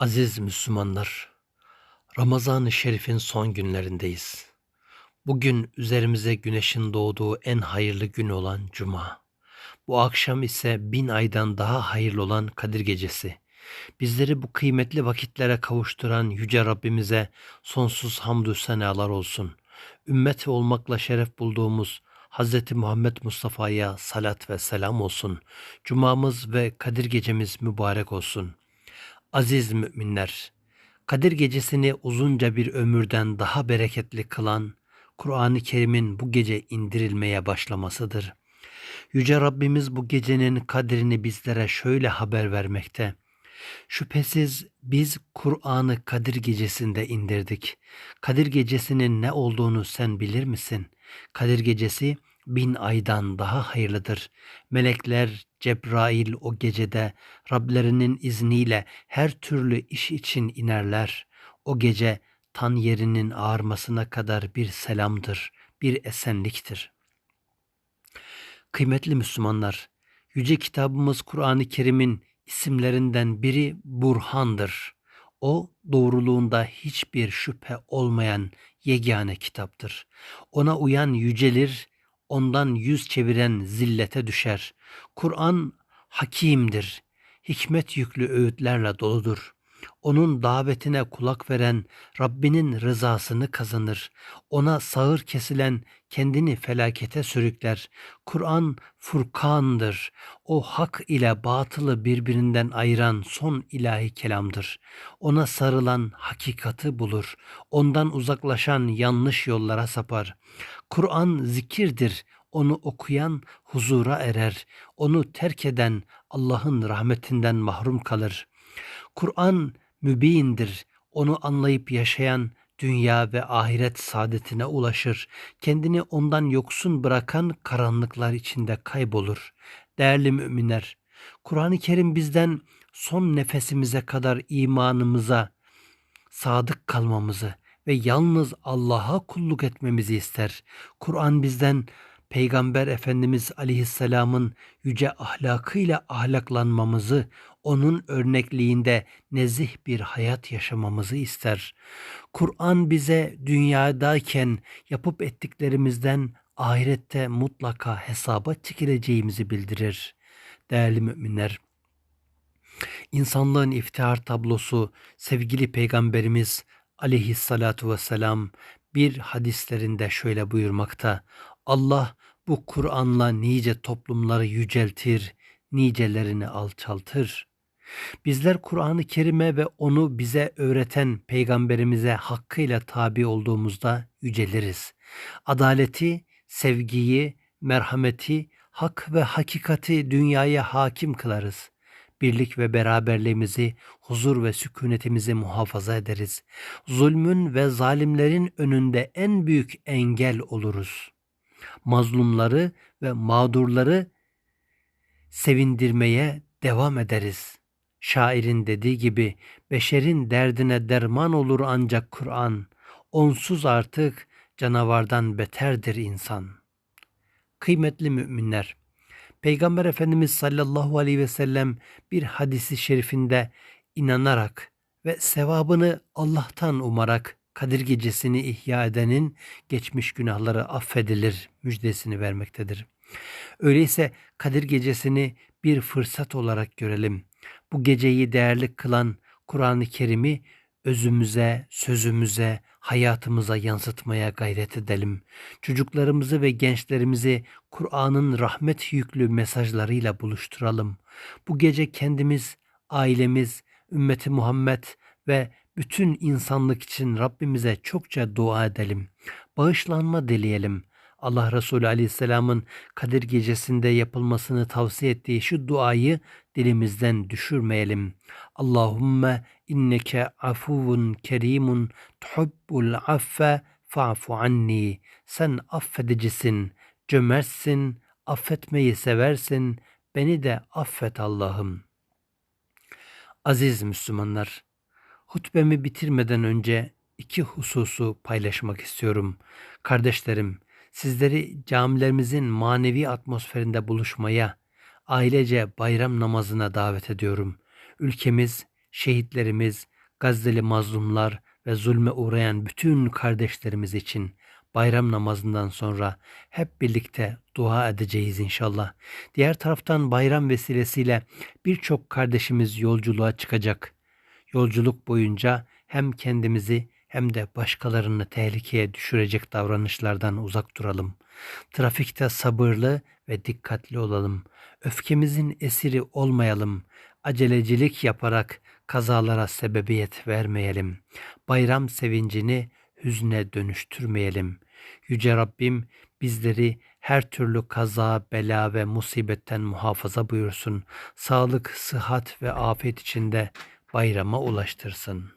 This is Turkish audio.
Aziz Müslümanlar, Ramazan-ı Şerif'in son günlerindeyiz. Bugün üzerimize güneşin doğduğu en hayırlı gün olan Cuma. Bu akşam ise bin aydan daha hayırlı olan Kadir Gecesi. Bizleri bu kıymetli vakitlere kavuşturan Yüce Rabbimize sonsuz hamdü senalar olsun. Ümmet olmakla şeref bulduğumuz Hz. Muhammed Mustafa'ya salat ve selam olsun. Cumamız ve Kadir Gecemiz mübarek olsun.'' Aziz müminler, Kadir gecesini uzunca bir ömürden daha bereketli kılan Kur'an-ı Kerim'in bu gece indirilmeye başlamasıdır. Yüce Rabbimiz bu gecenin kadrini bizlere şöyle haber vermekte. Şüphesiz biz Kur'an'ı Kadir gecesinde indirdik. Kadir gecesinin ne olduğunu sen bilir misin? Kadir gecesi bin aydan daha hayırlıdır. Melekler Cebrail o gecede Rablerinin izniyle her türlü iş için inerler. O gece tan yerinin ağarmasına kadar bir selamdır, bir esenliktir. Kıymetli Müslümanlar, Yüce kitabımız Kur'an-ı Kerim'in isimlerinden biri Burhan'dır. O doğruluğunda hiçbir şüphe olmayan yegane kitaptır. Ona uyan yücelir, ondan yüz çeviren zillete düşer. Kur'an hakimdir, hikmet yüklü öğütlerle doludur. Onun davetine kulak veren Rabbinin rızasını kazanır. Ona sağır kesilen kendini felakete sürükler. Kur'an Furkan'dır. O hak ile batılı birbirinden ayıran son ilahi kelamdır. Ona sarılan hakikati bulur. Ondan uzaklaşan yanlış yollara sapar. Kur'an zikirdir. Onu okuyan huzura erer. Onu terk eden Allah'ın rahmetinden mahrum kalır. Kur'an mübindir. Onu anlayıp yaşayan dünya ve ahiret saadetine ulaşır. Kendini ondan yoksun bırakan karanlıklar içinde kaybolur. Değerli müminler, Kur'an-ı Kerim bizden son nefesimize kadar imanımıza sadık kalmamızı ve yalnız Allah'a kulluk etmemizi ister. Kur'an bizden Peygamber Efendimiz Aleyhisselam'ın yüce ahlakıyla ahlaklanmamızı, onun örnekliğinde nezih bir hayat yaşamamızı ister. Kur'an bize dünyadayken yapıp ettiklerimizden ahirette mutlaka hesaba çekileceğimizi bildirir. Değerli müminler, insanlığın iftihar tablosu sevgili peygamberimiz aleyhissalatu vesselam bir hadislerinde şöyle buyurmakta. Allah bu Kur'an'la nice toplumları yüceltir, nicelerini alçaltır. Bizler Kur'an-ı Kerim'e ve onu bize öğreten peygamberimize hakkıyla tabi olduğumuzda yüceliriz. Adaleti, sevgiyi, merhameti, hak ve hakikati dünyaya hakim kılarız. Birlik ve beraberliğimizi, huzur ve sükunetimizi muhafaza ederiz. Zulmün ve zalimlerin önünde en büyük engel oluruz. Mazlumları ve mağdurları sevindirmeye devam ederiz. Şairin dediği gibi beşerin derdine derman olur ancak Kur'an. Onsuz artık canavardan beterdir insan. Kıymetli müminler, Peygamber Efendimiz sallallahu aleyhi ve sellem bir hadisi şerifinde inanarak ve sevabını Allah'tan umarak Kadir gecesini ihya edenin geçmiş günahları affedilir müjdesini vermektedir. Öyleyse Kadir gecesini bir fırsat olarak görelim. Bu geceyi değerli kılan Kur'an-ı Kerim'i özümüze, sözümüze, hayatımıza yansıtmaya gayret edelim. Çocuklarımızı ve gençlerimizi Kur'an'ın rahmet yüklü mesajlarıyla buluşturalım. Bu gece kendimiz, ailemiz, ümmeti Muhammed ve bütün insanlık için Rabbimize çokça dua edelim. Bağışlanma dileyelim. Allah Resulü Aleyhisselam'ın Kadir Gecesi'nde yapılmasını tavsiye ettiği şu duayı dilimizden düşürmeyelim. Allahümme inneke afuvun kerimun tuhibbul affe fa'fu anni. Sen affedicisin, cömertsin, affetmeyi seversin. Beni de affet Allah'ım. Aziz Müslümanlar, hutbemi bitirmeden önce iki hususu paylaşmak istiyorum. Kardeşlerim, sizleri camilerimizin manevi atmosferinde buluşmaya, ailece bayram namazına davet ediyorum. Ülkemiz şehitlerimiz, Gazze'li mazlumlar ve zulme uğrayan bütün kardeşlerimiz için bayram namazından sonra hep birlikte dua edeceğiz inşallah. Diğer taraftan bayram vesilesiyle birçok kardeşimiz yolculuğa çıkacak. Yolculuk boyunca hem kendimizi hem de başkalarını tehlikeye düşürecek davranışlardan uzak duralım. Trafikte sabırlı ve dikkatli olalım. Öfkemizin esiri olmayalım. Acelecilik yaparak kazalara sebebiyet vermeyelim. Bayram sevincini hüzne dönüştürmeyelim. Yüce Rabbim bizleri her türlü kaza, bela ve musibetten muhafaza buyursun. Sağlık, sıhhat ve afiyet içinde bayrama ulaştırsın.